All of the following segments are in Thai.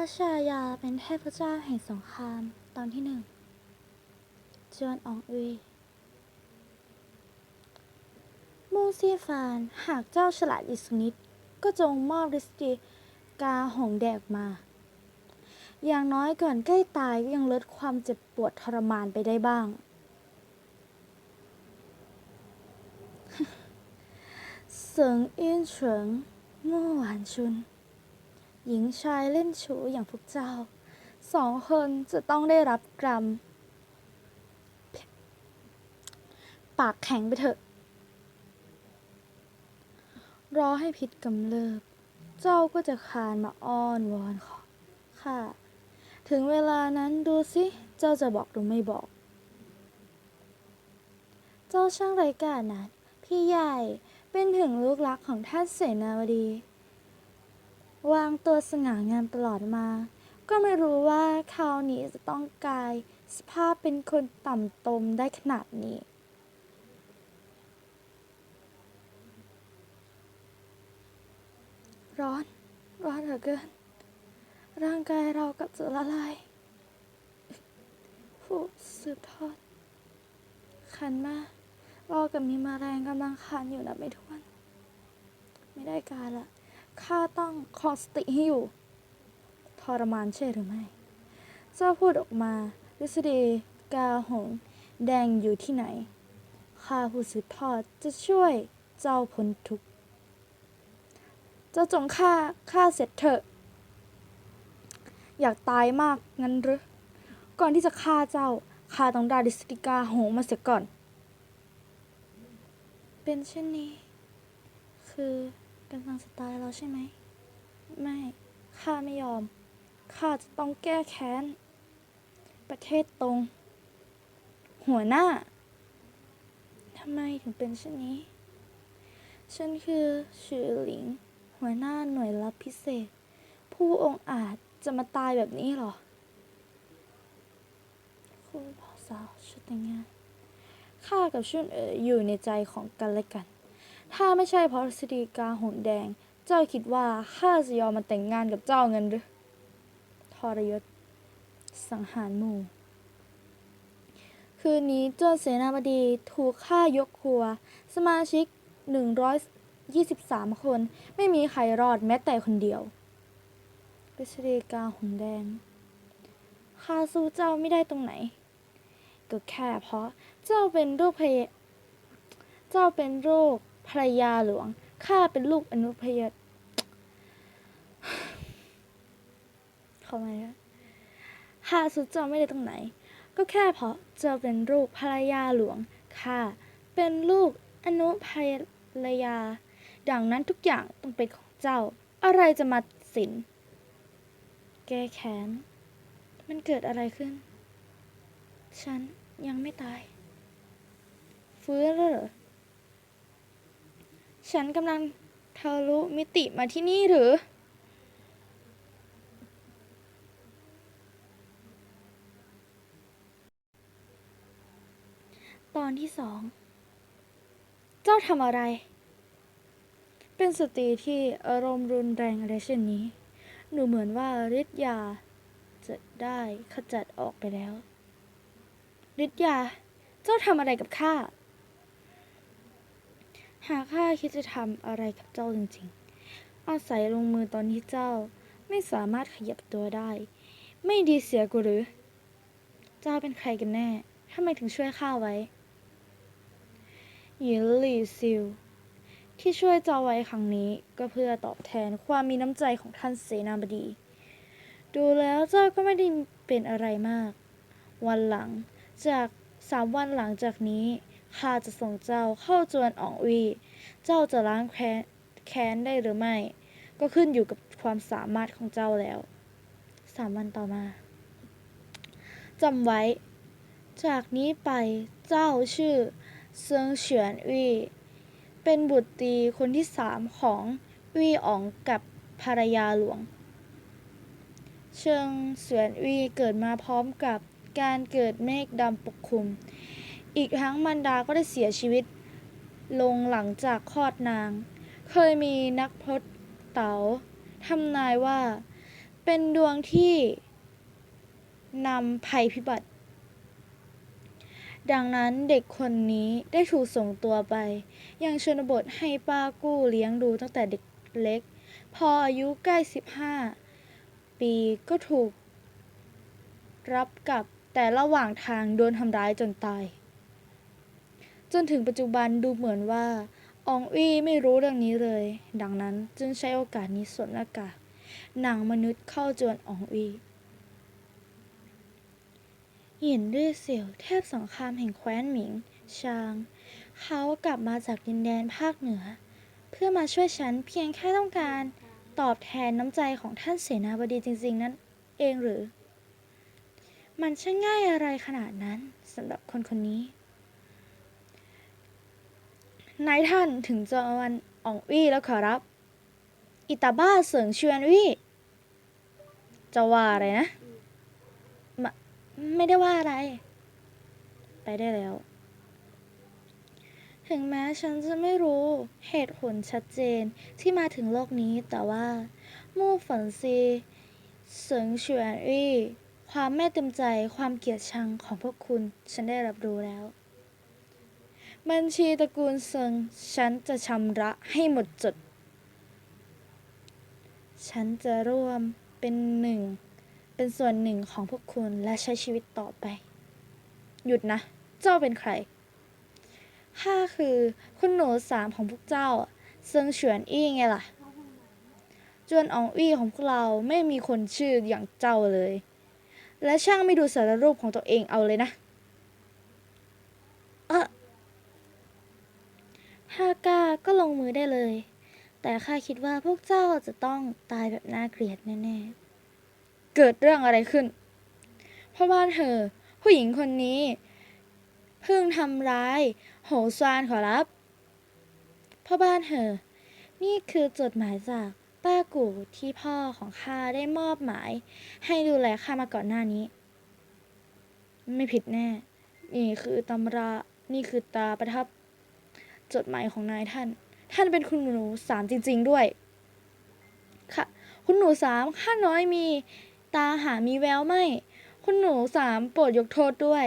ระชายาเป็นเทพเจ้าแห่งสงครามตอนที่หนึ่งจวนอองอุยมูเซียฟาน หากเจ้าฉลาดอีกสักนิด ก็จงมอบริสติกาหงแดกมา อย่างน้อยก่อนใกล้ตายก็ยังลดความเจ็บปวดทรมานไปได้บ้าง เสิงเอี้ยนเฉิงมู่หวานชุน หญิงชายเล่นชู้อย่างพวกเจ้า สองคนจะต้องได้รับกรรม ปากแข็งไปเถอะ รอให้พิษกำเริบ เจ้าก็จะคานมาอ้อนวอนขอค่ะถึงเวลานั้นดูสิเจ้าจะบอกหรือไม่บอก เจ้าช่างไร้กาจนะพี่ใหญ่เป็นถึงลูกรักของท่านเสนาวดี วางตัวสง่างามตลอดมา ก็ไม่รู้ว่าคราวนี้จะต้องกลายสภาพเป็นคนต่ำตมได้ขนาดนี้ร้อน ร้อนเหลือเกิน ร่างกายเรากับจะละลาย ผู้สืบทอด คันมากรอกับมีมาแรงกำลังคันอยู่นะไม่ท้วน ไม่ได้การละ ข้าต้องคองสติให้อยู่ ทรมานใช่หรือไม่ เจ้าพูดออกมาฤษฎีกาหง แดงอยู่ที่ไหน ข้าผู้สืบทอดจะช่วยเจ้าพ้นทุกข์ เจ้าจงฆ่าฆ่าเสร็จเถอะ อยากตายมากงั้นหรือ ก่อนที่จะฆ่าเจ้าข้าต้องได้ดิสติกาหงมาเสียก่อน เป็นเช่นนี้ คือ กำลังจะตายแล้วใช่ไหม ไม่ ข้าไม่ยอม ข้าจะต้องแก้แค้น ประเทศตรง หัวหน้า ทำไมถึงเป็นเช่นนี้ ฉันคือชื่อหลิง หัวหน้าหน่วยลับพิเศษ ผู้องอาจจะมาตายแบบนี้หรอ คุณพ่อสาวชุดแต่งงาน ข้ากับชุนเอ๋ออยู่ในใจของกันและกัน ถ้าไม่ใช่เพราะสตีกาหงแดง เจ้าคิดว่าข้าจะยอมมาแต่งงานกับเจ้าเงินหรือทรยศ สังหารหมู่ คืนนี้จวนเสนาบดีถูกฆ่ายกครัว สมาชิก 123 คน ไม่มีใครรอดแม้แต่คนเดียวฤษฎีกาหงแดงข้าสู้เจ้าไม่ได้ตรงไหน ก็แค่เพราะเจ้าเป็นลูกพยเจ้าเป็นลูก ภรรยาหลวง ข้าเป็นลูกอนุพยเข้ามาแล้วข้าสู้เจ้าไม่ได้ตรงไหน ก็แค่เพราะเจ้าเป็นลูกภรรยาหลวง ข้าเป็นลูกอนุภรรยา ดังนั้นทุกอย่างต้องเป็นของเจ้า อะไรจะมาสิน แก้แค้น มันเกิดอะไรขึ้น ฉันยังไม่ตาย ฟื้นแล้วเหรอ ฉันกำลังทะลุมิติมาที่นี่หรือ ตอนที่สอง เจ้าทำอะไร เป็นสตรีที่อารมณ์รุนแรงอะไรเช่นนี้ หนูเหมือนว่าฤทธิ์ยาจะได้ขจัดออกไปแล้วฤทธิ์ยา เจ้าทำอะไรกับข้า หากข้าคิดจะทำอะไรกับเจ้าจริงๆ อาศัยลงมือตอนที่เจ้าไม่สามารถขยับตัวได้ ไม่ดีเสียกูหรือ เจ้าเป็นใครกันแน่ทำไมถึงช่วยข้าไว้หยินหลี่ซิว ที่ช่วยเจ้าไว้ครั้งนี้ก็เพื่อตอบแทนความมีน้ำใจของท่านเสนาบดี ดูแล้วเจ้าก็ไม่ได้เป็นอะไรมาก วันหลังจากสามวันหลังจากนี้ ข้าจะส่งเจ้าเข้าจวนอองวี เจ้าจะล้างแค้นแค้นได้หรือไม่ ก็ขึ้นอยู่กับความสามารถของเจ้าแล้ว สามวันต่อมาจำไว้ จากนี้ไปเจ้าชื่อเซิงเฉียนวี เป็นบุตรตีคนที่สามของวีอ๋องกับภรรยาหลวง เชิงเสวียนวีเกิดมาพร้อมกับการเกิดเมฆดำปกคลุม อีกทั้งมันดาก็ได้เสียชีวิต ลงหลังจากคลอดนาง เคยมีนักพรตเต๋าทำนายว่า เป็นดวงที่นำภัยพิบัติ ดังนั้นเด็กคนนี้ได้ถูกส่งตัวไป ยังชนบทให้ป้ากู้เลี้ยงดูตั้งแต่เด็กเล็ก พออายุใกล้ 15 ปีก็ถูกรับกลับแต่ระหว่างทางโดนทำร้ายจนตาย จนถึงปัจจุบันดูเหมือนว่าอองอี้ไม่รู้เรื่องนี้เลย ดังนั้นจึงใช้โอกาสนี้สวมหน้ากากหนังมนุษย์เข้าจวนอองอี้หยินรี่เสี่ยวเทพสงครามแห่งแคว้นหมิง ชาง เขากลับมาจากดินแดนภาคเหนือ เพื่อมาช่วยฉันเพียงแค่ต้องการตอบแทนน้ำใจของท่านเสนาบดีจริงๆ นั้นเองหรือ มันช่างง่ายอะไรขนาดนั้นสำหรับคนคนนี้ นายท่านถึงจวนอ่องอี้แล้วขอรับ อิตาบ้าเสิงชวนวี่จะว่าอะไรนะมะไม่ได้ว่าอะไร ไปได้แล้ว ถึงแม้ฉันจะไม่รู้เหตุผลชัดเจนที่มาถึงโลกนี้แต่ว่า มู่ฝนซีเสิงชวนวี่ความไม่เต็มใจความเกลียดชังของพวกคุณ ฉันได้รับรู้แล้ว บัญชีตระกูลเซิงฉันจะชำระให้หมดจด ฉันจะร่วมเป็นหนึ่ง เป็นส่วนหนึ่งของพวกคุณและใช้ชีวิตต่อไป หยุดนะ เจ้าเป็นใครข้าคือคุณหนูสามของพวกเจ้า เซิงเฉวนอี้ไงล่ะ จวนอองอี้ของพวกเราไม่มีคนชื่ออย่างเจ้าเลย และช่างไม่ดูสารรูปของตัวเองเอาเลยนะ เออ ถ้ากล้าก็ลงมือได้เลย แต่ข้าคิดว่าพวกเจ้าจะต้องตายแบบน่าเกลียดแน่ๆ เกิดเรื่องอะไรขึ้นพ่อบ้านเธอ ผู้หญิงคนนี้ เพิ่งทำร้าย โหซานขอรับพ่อบ้านเธอ นี่คือจดหมายจากป้ากู่ที่พ่อของข้าได้มอบหมาย ให้ดูแลข้ามาก่อนหน้านี้ ไม่ผิดแน่ นี่คือตำรา นี่คือตาประทับ จดหมายของนายท่าน ท่านเป็นคุณหนูสามจริง ๆด้วย ค่ะ คุณหนูสามข้าน้อยมีตาหามีแววไหมคุณหนูสามโปรดยกโทษด้วย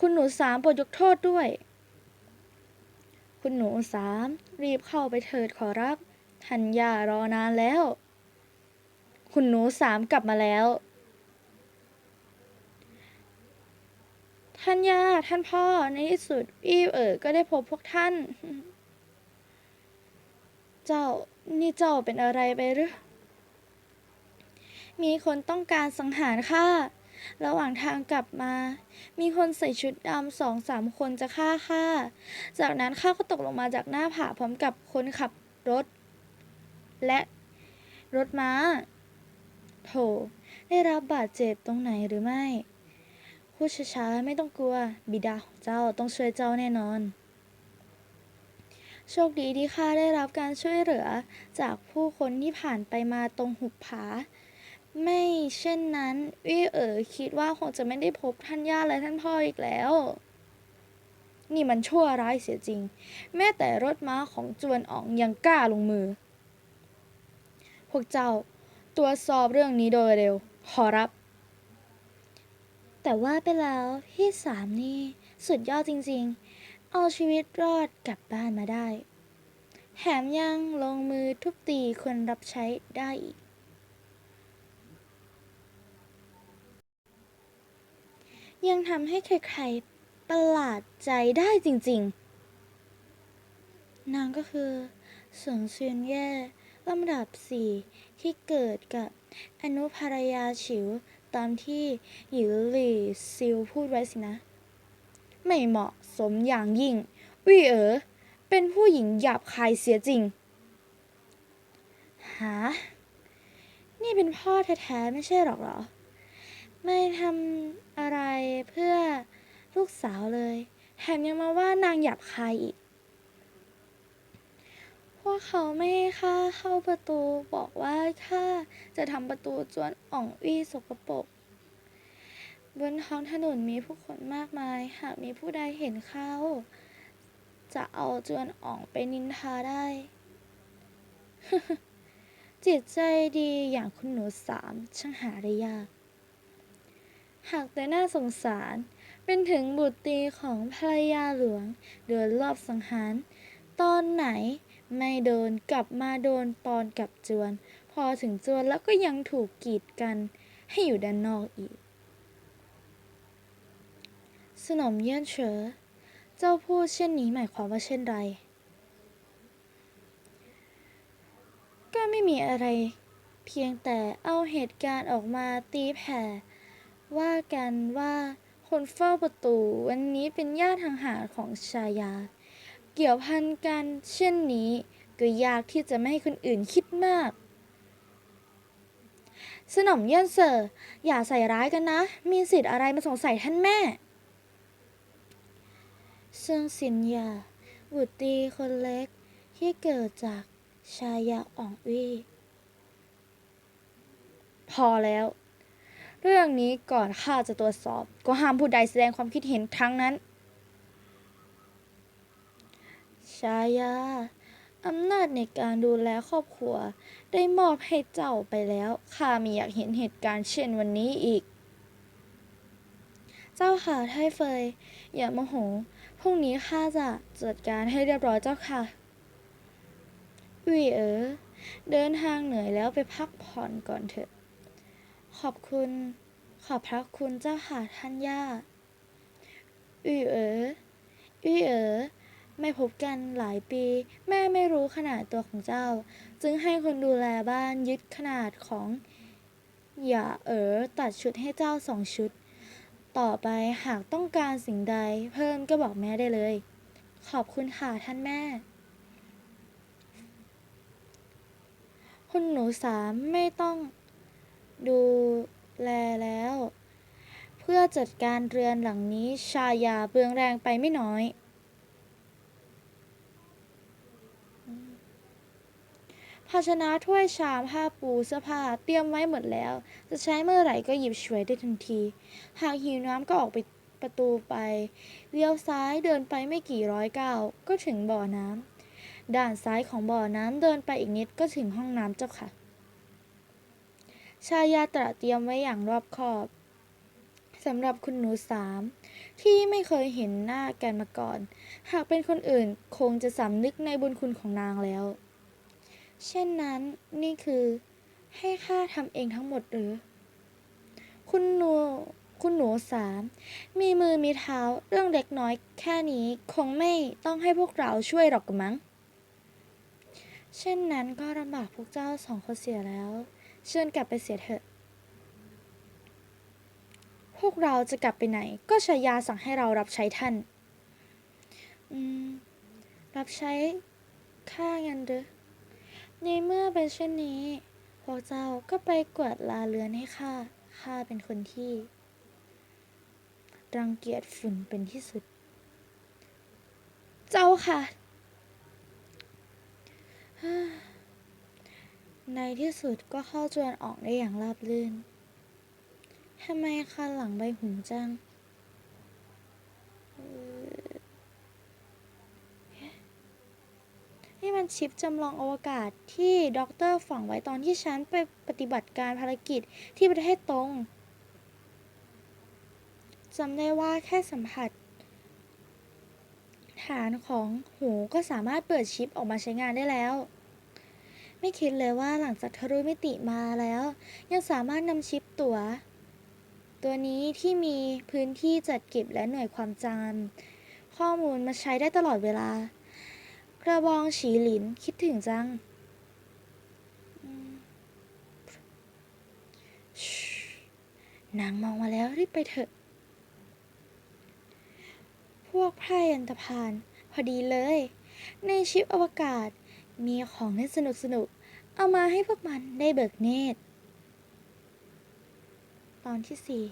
คุณหนูสามโปรดยกโทษด้วย คุณหนูสามรีบเข้าไปเถิดขอรับท่านย่ารอนานแล้ว คุณหนูสามกลับมาแล้ว ท่านย่าท่านพ่อ ในที่สุดอีเอ๋อก็ได้พบพวกท่าน เจ้านี่เจ้าเป็นอะไรไปหรือ มีคนต้องการสังหารข้า ระหว่างทางกลับมา มีคนใส่ชุดดำสองสามคนจะฆ่าข้า จากนั้นข้าก็ตกลงมาจากหน้าผาพร้อมกับคนขับรถ และรถม้า โถ ได้รับบาดเจ็บตรงไหนหรือไม่ พูดช้าๆไม่ต้องกลัว บิดาของเจ้าต้องช่วยเจ้าแน่นอน โชคดีที่ข้าได้รับการช่วยเหลือจากผู้คนที่ผ่านไปมาตรงหุบผา ไม่เช่นนั้นวี่เอ๋อคิดว่าคงจะไม่ได้พบท่านย่าและท่านพ่ออีกแล้ว นี่มันชั่วร้ายเสียจริง แม้แต่รถม้าของจวนอ๋องยังกล้าลงมือ พวกเจ้าตรวจสอบเรื่องนี้โดยเร็ว ขอรับ แต่ว่าไปแล้วพี่สามนี่สุดยอดจริงๆ เอาชีวิตรอดกลับบ้านมาได้ แถมยังลงมือทุบตีคนรับใช้ได้อีก ยังทำให้ใครๆประหลาดใจได้จริงๆ นางก็คือสิงเซียนแย่ลำดับสี่ที่เกิดกับอนุภรรยาฉิว ตามที่หยิหลี่ซิลพูดไว้สินะ ไม่เหมาะสมอย่างยิ่งวี่เอ๋อเป็นผู้หญิงหยาบคายเสียจริง หา นี่เป็นพ่อแท้ๆไม่ใช่หรอกเหรอ ไม่ทำอะไรเพื่อลูกสาวเลย แถมยังมาว่านางหยาบคายอีก วกเขาไม่ให้ข้าเข้าประตูบอกว่าข้าจะทำประตูจวนอ่องอี้สกปรกบนท้องถนนมีผู้คนมากมาย หากมีผู้ใดเห็นเขาจะเอาจวนอ่องไปนินทาได้ จิตใจดีอย่างคุณหนูสามช่างหาได้ยาก หากแต่น่าสงสาร เป็นถึงบุตรตีของภรรยาหลวงโดนรอบสังหาร ตอนไหน ไม่โดนกลับมาโดนตอนกลับจวน พอถึงจวนแล้วก็ยังถูกกีดกันให้อยู่ด้านนอกอีก สนมเยี่ยนเฉอ เจ้าพูดเช่นนี้หมายความว่าเช่นไร ก็ไม่มีอะไร เพียงแต่เอาเหตุการณ์ออกมาตีแผ่ ว่ากันว่าคนเฝ้าประตูวันนี้เป็นญาติห่างๆของชายา เกี่ยวพันกันเช่นนี้ ก็ยากที่จะไม่ให้คนอื่นคิดมาก สนมเยี่ยนเซอร์อย่าใส่ร้ายกันนะ มีสิทธิ์อะไรมาสงสัยท่านแม่ซึ่งสินยาบุตรีคนเล็กที่เกิดจากชายาอ่องอี้พอแล้ว เรื่องนี้ก่อนข้าจะตรวจสอบ ก็ห้ามผู้ใดแสดงความคิดเห็นทั้งนั้น ชายา อำนาจในการดูแลครอบครัว ได้มอบให้เจ้าไปแล้วข้าไม่อยากเห็นเหตุการณ์เช่นวันนี้อีก เจ้าค่ะไทเฟย อย่าโมโหพรุ่งนี้ข้าจะจัดการให้เรียบร้อยเจ้าค่ะอุ้ยเอ๋อเดินทางเหนื่อยแล้วไปพักผ่อนก่อนเถอะ ขอบคุณ ขอบพระคุณเจ้าค่ะท่านย่าอุ้ยเอ๋ออุ้ยเอ๋อ ไม่พบกันหลายปี แม่ไม่รู้ขนาดตัวของเจ้า จึงให้คนดูแลบ้านยึดขนาดของอย่าเอ๋อตัดชุดให้เจ้าสองชุด ต่อไปหากต้องการสิ่งใด เพิ่มก็บอกแม่ได้เลย ขอบคุณค่ะท่านแม่คุณหนูสามไม่ต้องดูแลแล้ว เพื่อจัดการเรือนหลังนี้ชายาเบืองแรงไปไม่น้อย ภาชนะถ้วยชามผ้าปูเสื้อผ้าเตรียมไว้หมดแล้ว จะใช้เมื่อไหร่ก็หยิบฉวยได้ทันที หากหิวน้ำก็ออกไปประตูไปเลี้ยวซ้ายเดินไปไม่กี่ร้อยก้าวก็ถึงบ่อน้ำด้านซ้ายของบ่อน้ำเดินไปอีกนิดก็ถึงห้องน้ำเจ้าค่ะ ชายาตระเตรียมไว้อย่างรอบคอบสำหรับคุณหนูสามที่ไม่เคยเห็นหน้ากันมาก่อน หากเป็นคนอื่นคงจะสำนึกในบุญคุณของนางแล้ว เช่นนั้นนี่คือ ให้ข้าทำเองทั้งหมดหรือ คุณหนูคุณหนูสามมีมือมีเท้าเรื่องเล็กน้อยแค่นี้คงไม่ต้องให้พวกเราช่วยหรอกมั้ง เช่นนั้นก็ลำบากพวกเจ้าสองคนเสียแล้ว เชิญกลับไปเสียเถอะ พวกเราจะกลับไปไหน ก็ชายาสั่งให้เรารับใช้ท่าน อืม รับใช้ข้างันหรือ ในเมื่อเป็นเช่นนี้พวกเจ้าก็ไปกวาดลาเรือนให้ข้า ข้าเป็นคนที่ รังเกียจฝุ่นเป็นที่สุด เจ้าค่ะ ในที่สุดก็เข้าจวนออกได้อย่างราบรื่น ทำไมคันหลังใบหูจังเอ่อ นี่มันชิปจำลองอวกาศที่ด็อกเตอร์ฝังไว้ตอนที่ฉันไปปฏิบัติการภารกิจที่ประเทศตรงจำได้ว่าแค่สัมผัส ฐานของหูก็สามารถเปิดชิปออกมาใช้งานได้แล้ว ไม่คิดเลยว่าหลังจากทะลุมิติมาแล้ว ยังสามารถนำชิปตัวตัวนี้ที่มีพื้นที่จัดเก็บและหน่วยความจำข้อมูลมาใช้ได้ตลอดเวลา กระบองฉีหลินคิดถึงจัง นางมองมาแล้วรีบไปเถอะ พวกไพร่อันตพานพอดีเลย ในชิปอวกาศมีของเล่นสนุกสนุกๆเอามาให้พวกมันได้เบิกเนตร ตอนที่สี่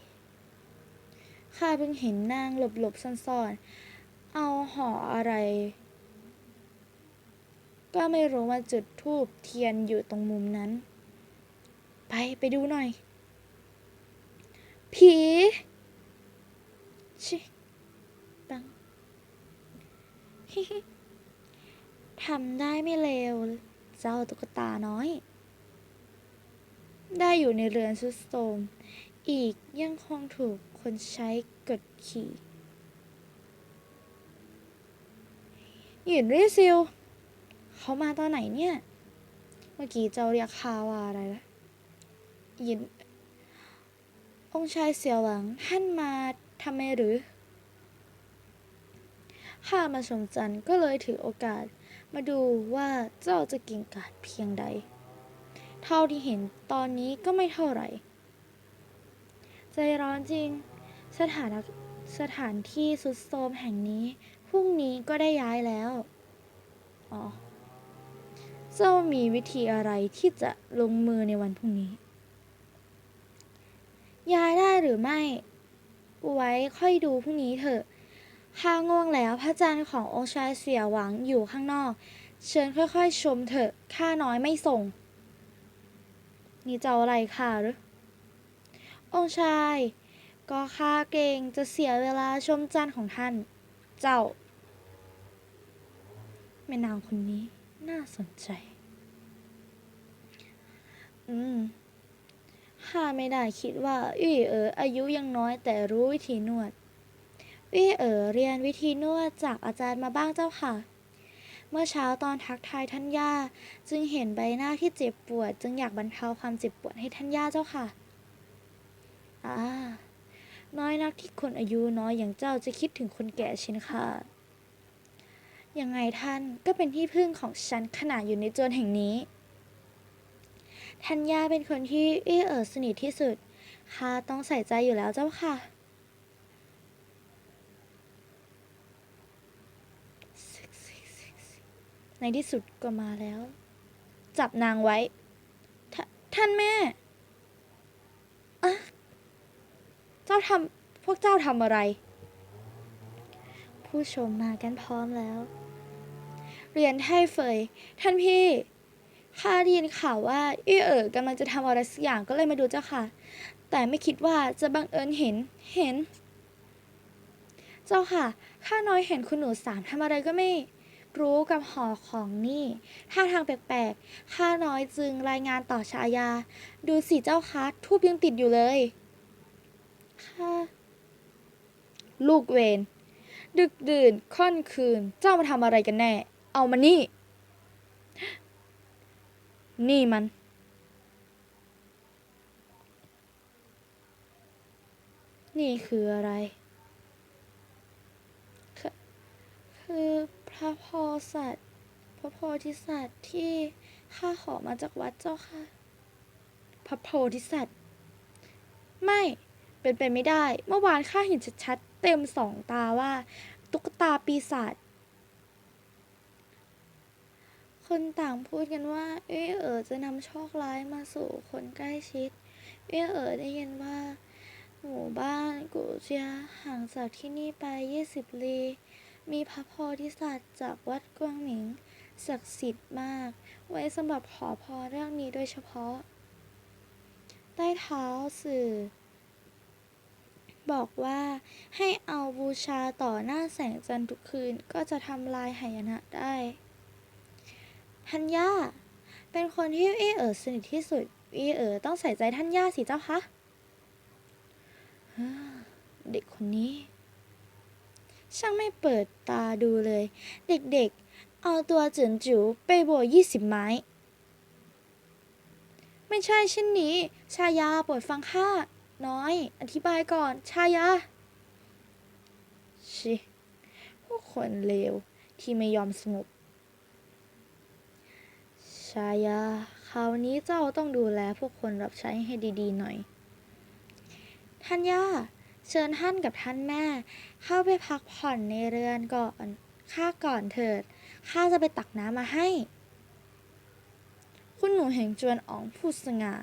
ข้าเพิ่งเห็นนางหลบหลบๆซ่อนๆ เอาห่ออะไร ก็ไม่รู้ว่าจุดทูบเทียนอยู่ตรงมุมนั้น ไปไปดูหน่อย ผีชิตังทำได้ไม่เลว เจ้าตุ๊กตาน้อย ได้อยู่ในเรือนซุดโทมอีกยังคงถูกคนใช้กดขี่หยินรีซิล เขามาตอนไหนเนี่ย เมื่อกี้เจ้าเรียกข้าว่าอะไรนะยิน องค์ชายเสี่ยวหลังท่านมาทำไมหรือ ข้ามาชมจันทร์ก็เลยถือโอกาส มาดูว่าเจ้าจะเก่งกาจเพียงใด เท่าที่เห็นตอนนี้ก็ไม่เท่าไหร่ ใจร้อนจริง สถานสถานที่สุดโทรมแห่งนี้พรุ่งนี้ก็ได้ย้ายแล้ว อ๋อ เจ้ามีวิธีอะไรที่จะลงมือในวันพรุ่งนี้ย้ายได้หรือไม่ ไว้ค่อยดูพรุ่งนี้เถอะข้าง่วงแล้วพระจันทร์ขององค์ชายเสียหวังอยู่ข้างนอก เชิญค่อยๆ ชมเถอะข้าน้อยไม่ส่ง นี่เจ้าอะไรข้าหรือ องค์ชาย ก็ข้าเก่งจะเสียเวลาชมจันทร์ของท่าน เจ้าแม่นางคนนี้ น่าสนใจ อืมข้าไม่ได้คิดว่าอี้เอ๋ออายุยังน้อยแต่รู้วิธีนวดอี้เอ๋อเรียนวิธีนวดจากอาจารย์มาบ้างเจ้าค่ะ เมื่อเช้าตอนทักทายท่านย่า จึงเห็นใบหน้าที่เจ็บปวด จึงอยากบรรเทาความเจ็บปวดให้ท่านย่าเจ้าค่ะอ่าน้อยนักที่คนอายุน้อยอย่างเจ้าจะคิดถึงคนแก่เช่นค่ะ ยังไงท่านก็เป็นที่พึ่งของฉันขนาดอยู่ในโจรแห่งนี้ ทัญญาเป็นคนที่เอื้อเอ๋อสนิทที่สุดข้าต้องใส่ใจอยู่แล้วเจ้าค่ะ ในที่สุดก็มาแล้ว จับนางไว้ทท่านแม่อะเจ้าทำพวกเจ้าทำอะไร ผู้ชมมากันพร้อมแล้ว เรียนไทเฟย ท่านพี่ข้าได้ยินข่าวว่าอี้เอ๋อกำลังจะทำอะไรสักอย่างก็เลยมาดูเจ้าค่ะ แต่ไม่คิดว่าจะบังเอิญเห็นเห็น เจ้าค่ะข้าน้อยเห็นคุณหนูสามทำอะไรก็ไม่รู้กับหอของนี่ท่าทางแปลกๆ ข้าน้อยจึงรายงานต่อชายา ดูสิเจ้าคะทูบยังติดอยู่เลยค่ะลูกเวน ดึกดื่นค่อนคืน เจ้ามาทำอะไรกันแน่ เอามานี่ นี่มัน นี่คืออะไร คือคือพระโพธิสัตว์พระโพธิสัตว์ที่ข้าขอมาจากวัดเจ้าค่ะ พระโพธิสัตว์ ไม่เป็นไปไม่ได้ เมื่อวานข้าเห็นชัดๆ เต็มสองตาว่า ตุ๊กตาปีศาจ คนต่างพูดกันว่าเอ้เอ๋อจะนำโชคร้ายมาสู่คนใกล้ชิดเอ้เอ๋อได้ยินว่า หมู่บ้านกูเจียห่างจากที่นี่ไป20ลี มีพระโพธิสัตว์จากวัดกวางหมิงศักดิ์สิทธิ์มาก ไว้สำหรับขอพรเรื่องนี้โดยเฉพาะ ใต้เท้าสื่อ บอกว่าให้เอาบูชาต่อหน้าแสงจันทร์ทุกคืนก็จะทำลายหายนะได้ ทัญญาเป็นคนที่อีเอ๋อสนิทที่สุดอีเอ๋อต้องใส่ใจทัญญาสิเจ้าคะเด็กคนนี้ ช่างไม่เปิดตาดูเลย เด็กๆ เอาตัวเจินจูไปโบยยี่สิบไม้ ไม่ใช่เช่นนี้ ชายาโปรดฟังข้าน้อย อธิบายก่อน ชายา ชิ พวกคนเลวที่ไม่ยอมสงบ ชายา คราวนี้เจ้าต้องดูแลพวกคนรับใช้ให้ดีๆหน่อย ท่านย่า เชิญท่านกับท่านแม่ เข้าไปพักผ่อนในเรือนก่อน ข้าก่อนเถิด ข้าจะไปตักน้ำมาให้ คุณหนูเห็นจวนอ๋องพูดสง่า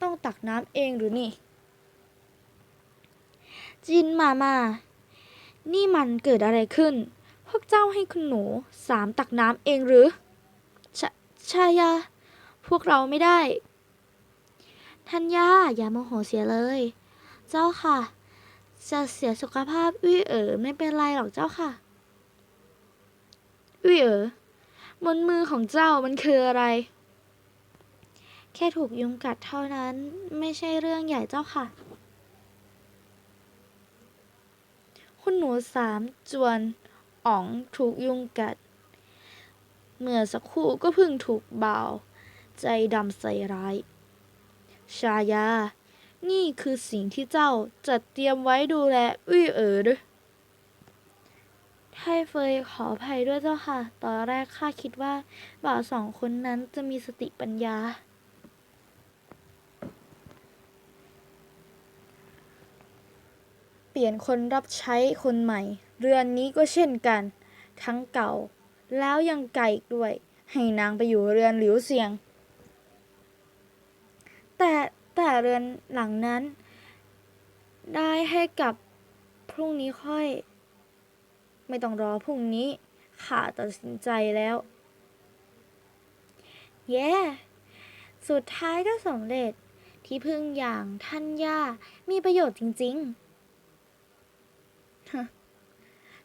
ต้องตักน้ำเองหรือนี่ จินมามา นี่มันเกิดอะไรขึ้น พวกเจ้าให้คุณหนูสามตักน้ำเองหรือ ชายา พวกเราไม่ได้ ท่านย่าอย่าโมโหเสียเลย เจ้าค่ะ จะเสียสุขภาพอุ้ยเอ๋อไม่เป็นไรหรอกเจ้าค่ะอุ้ยเอ๋อบนมือของเจ้ามันคืออะไร แค่ถูกยุงกัดเท่านั้นไม่ใช่เรื่องใหญ่เจ้าค่ะ คุณหนูสามจวนอ๋องถูกยุงกัด เมื่อสักครู่ก็เพิ่งถูกบ่าว ใจดำใส่ร้าย ชายา นี่คือสิ่งที่เจ้าจัดเตรียมไว้ดูแลอุ้ยเอ๋อหรือไทเฟยขออภัยด้วยเจ้าค่ะ ตอนแรกข้าคิดว่าบ่าวสองคนนั้นจะมีสติปัญญา เปลี่ยนคนรับใช้คนใหม่ เรือนนี้ก็เช่นกัน ทั้งเก่า แล้วยังไก่อีกด้วย ให้นางไปอยู่เรือนหลิวเสียง แต่แต่เรือนหลังนั้น ได้ให้กับพรุ่งนี้ค่อย ไม่ต้องรอพรุ่งนี้ข้าตัดสินใจแล้วเย้สุดท้ายก็สำเร็จที่พึ่งอย่างท่านย่ามีประโยชน์จริงๆ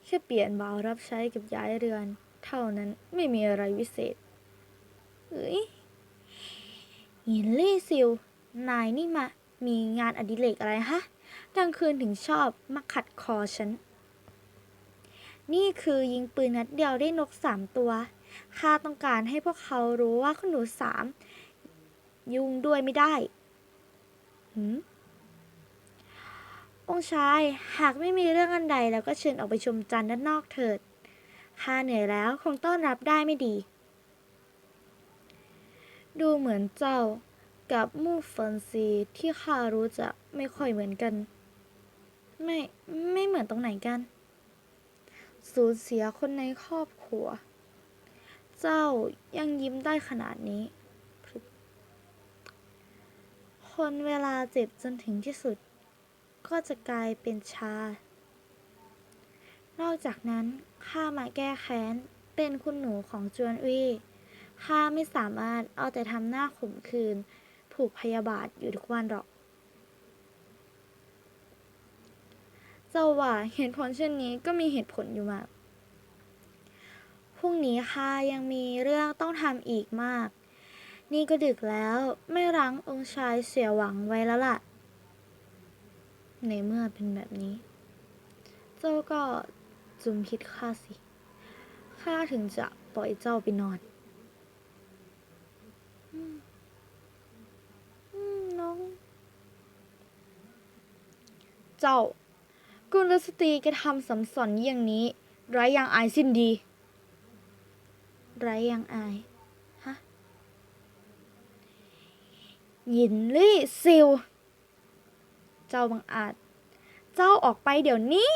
แค่เปลี่ยนบ่าวรับใช้กับย้ายเรือน เท่านั้นไม่มีอะไรวิเศษเอ้ยยินลี่ซิวนายนี่มา มีงานอดิเรกอะไรฮะกลางคืนถึงชอบมาขัดคอฉัน นี่คือยิงปืนนัดเดียวได้นกสามตัวข้าต้องการให้พวกเขารู้ว่าคุณหนูสามยุ่งด้วยไม่ได้หืมองชายหากไม่มีเรื่องอันใดแล้วก็เชิญออกไปชมจันทร์ด้านนอกเถิด ข้าเหนื่อยแล้วคงต้อนรับได้ไม่ดี ดูเหมือนเจ้ากับมู่เฟินซีที่ข้ารู้จักไม่ค่อยเหมือนกัน ไม่ไม่เหมือนตรงไหนกัน สูญเสียคนในครอบครัว เจ้ายังยิ้มได้ขนาดนี้ คนเวลาเจ็บจนถึงที่สุด ก็จะกลายเป็นชา นอกจากนั้นข้ามาแก้แค้น เป็นคุณหนูของจวนอี้ข้าไม่สามารถเอาแต่ทำหน้าขมคืนผูกพยาบาทอยู่ทุกวันหรอก เจ้าว่าเหตุผลเช่นนี้ก็มีเหตุผลอยู่มากพรุ่งนี้ข้ายังมีเรื่องต้องทำอีกมาก นี่ก็ดึกแล้วไม่รั้งองค์ชายเสียหวังไว้แล้วล่ะ ในเมื่อเป็นแบบนี้ เจ้าก็ จุมพิษข้าสิ ข้าถึงจะปล่อยเจ้าไปนอนอืมน้อง เจ้า กุลสตรีกระทำสำสอนอย่างนี้ ไร้ยางอายสิ้นดี ไร้ยางอาย ฮะ ยินลี่ซิวเจ้าบังอาจ เจ้าออกไปเดี๋ยวนี้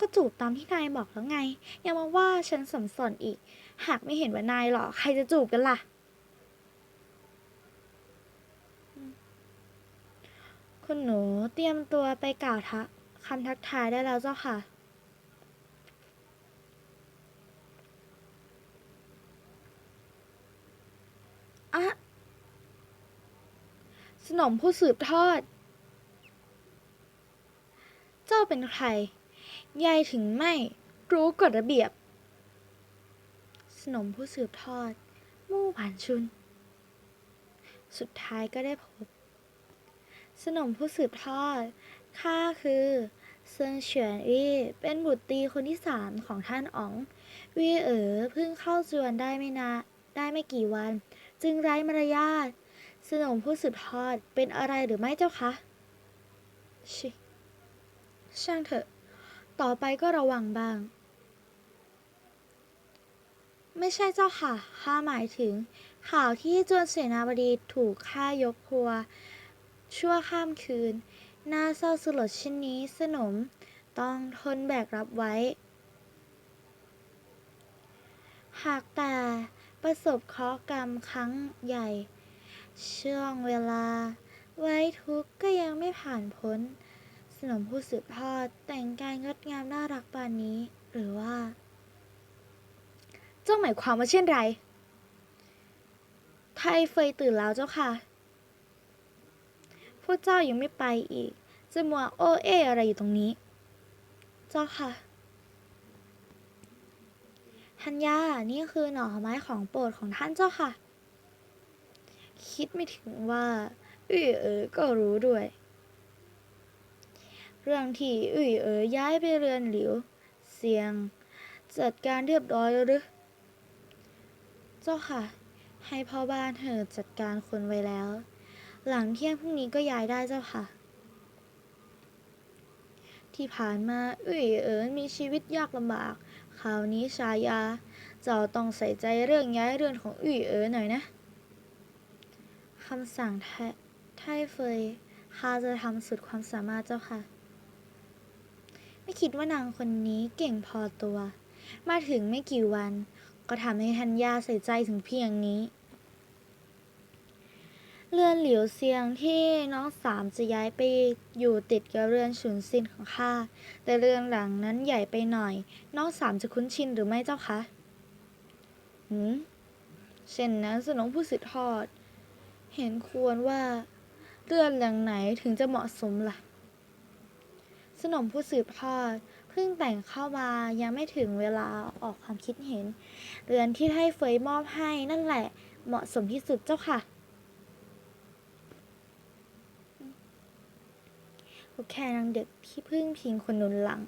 ก็จูบตามที่นายบอกแล้วไง อย่ามาว่าฉันสำสอนอีก หากไม่เห็นว่านายหรอ ใครจะจูบกันล่ะ คุณหนูเตรียมตัวไปกล่าวทักคำทักทายได้แล้วเจ้าค่ะ อะสนมผู้สืบทอด เจ้าเป็นใคร ยายถึงไม่ รู้กฎระเบียบ สนมผู้สืบทอด มู่หวานชุน สุดท้ายก็ได้พบ สนมผู้สืบทอด ข้าคือเซิงเฉียนอี้เป็นบุตรตีคนที่สามของท่านอ๋องวีเอ๋อเพิ่งเข้าจวนได้ไม่นาได้ไม่กี่วัน จึงไร้มารยาทสนมผู้สืบทอดเป็นอะไรหรือไม่เจ้าคะ ชิ ช่างเถอะ ต่อไปก็ระวังบ้าง ไม่ใช่เจ้าค่ะ ข้าหมายถึง ข่าวที่จวนเสนาบดีถูกฆ่ายกครัว ชั่วข้ามคืน น่าเศร้าสลดเช่นนี้สนม ต้องทนแบกรับไว้ หากแต่ประสบเคราะกรรมครั้งใหญ่ ช่วงเวลา ไว้ทุกข์ก็ยังไม่ผ่านพ้น สนมผู้สืบทอดแต่งกายงดงามน่ารักปานนี้ หรือว่า เจ้าหมายความว่าเช่นไร ไทยเฟยตื่นแล้วเจ้าค่ะ พวกเจ้ายังไม่ไปอีก จะมัวโอเออะไรอยู่ตรงนี้ เจ้าค่ะทัญญา นี่คือหน่อไม้ของโปรดของท่านเจ้าค่ะ คิดไม่ถึงว่าอุ้ยเอ๋อก็รู้ด้วย เรื่องที่อุ้ยเอ๋อย้ายไปเรือนหลิว เสียง จัดการเรียบร้อยแล้วหรือ เจ้าค่ะ ให้พ่อบ้านเธอจัดการคนไว้แล้ว หลังเที่ยงพรุ่งนี้ก็ย้ายได้เจ้าค่ะ ที่ผ่านมาอุ้ยเอ๋อมีชีวิตยากลำบากคราวนี้ชายา เจ้าต้องใส่ใจเรื่องย้ายเรือนของอุ้ยเอ๋อหน่อยนะคำสั่งไทไทเฟยข้าจะทำสุดความสามารถเจ้าค่ะ ไม่คิดว่านางคนนี้เก่งพอตัว มาถึงไม่กี่วัน ก็ทำให้ทัญญาใส่ใจถึงเพียงนี้ เรือนหลิวเซียงที่น้องสามจะย้ายไปอยู่ติดกับเรือนฉุนซินของข้า แต่เรือนหลังนั้นใหญ่ไปหน่อย น้องสามจะคุ้นชินหรือไม่เจ้าคะหืมเช่นนั้นสนองผู้สืบทอด เห็นควรว่าเรือนหลังไหนถึงจะเหมาะสมล่ะ สนมผู้สืบทอดเพิ่งแต่งเข้ามายังไม่ถึงเวลาออกความคิดเห็น เรือนที่ไทเฟยมอบให้นั่นแหละ เหมาะสมที่สุดเจ้าค่ะ แค่นางเด็กที่พึ่งพิงคนหนุนหลัง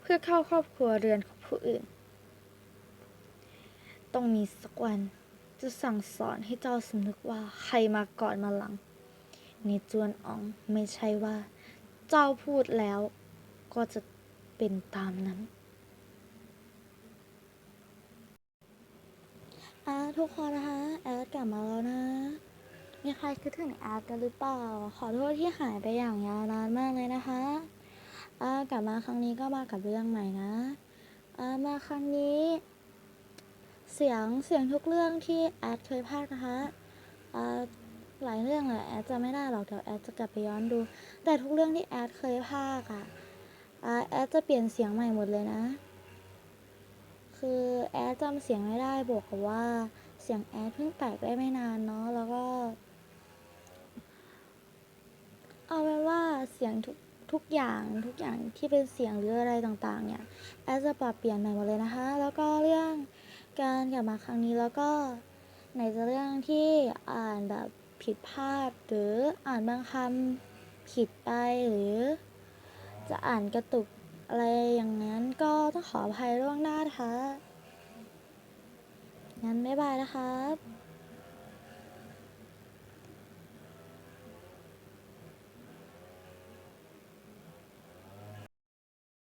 เพื่อเข้าครอบครัวเรือนของผู้อื่น ต้องมีสักวันจะสั่งสอนให้เจ้าสำนึกว่าใครมาก่อนมาหลังในจวนอ๋องไม่ใช่ว่า เจ้าพูดแล้ว ก็จะเป็นตามนั้นอาทุกคนนะคะแอดกลับมาแล้วนะ มีใครคิดถึงแอดกันหรือเปล่า ขอโทษที่หายไปอย่างยาวนานมากเลยนะคะอากลับมาครั้งนี้ก็มากับเรื่องใหม่นะอามาครั้งนี้ เสียงเสียงทุกเรื่องที่แอดเคยพากนะคะอาหลายเรื่องแหละแอดจะไม่ได้หรอกเดี๋ยวแอดจะกลับไปย้อนดู แต่ทุกเรื่องที่แอดเคยพากย์อะ อ่าแอดจะเปลี่ยนเสียงใหม่หมดเลยนะ คือแอดจำเสียงไม่ได้บวกกับว่าเสียงแอดเพิ่งแตกได้ไม่นานเนาะแล้วก็ เอาเป็นว่าเสียงทุกทุกอย่างทุกอย่างที่เป็นเสียงหรืออะไรต่างๆ เนี่ยแอดจะปรับเปลี่ยนใหม่หมดเลยนะคะ แล้วก็เรื่องการกลับมาครั้งนี้แล้วก็ไหนจะเรื่องที่อ่านแบบผิดพลาดหรืออ่านบางคำผิดไปหรือ จะอ่านกระตุกอะไรอย่างนั้นก็ต้องขออภัยล่วงหน้านะคะ งั้นบ๊ายบายนะครับ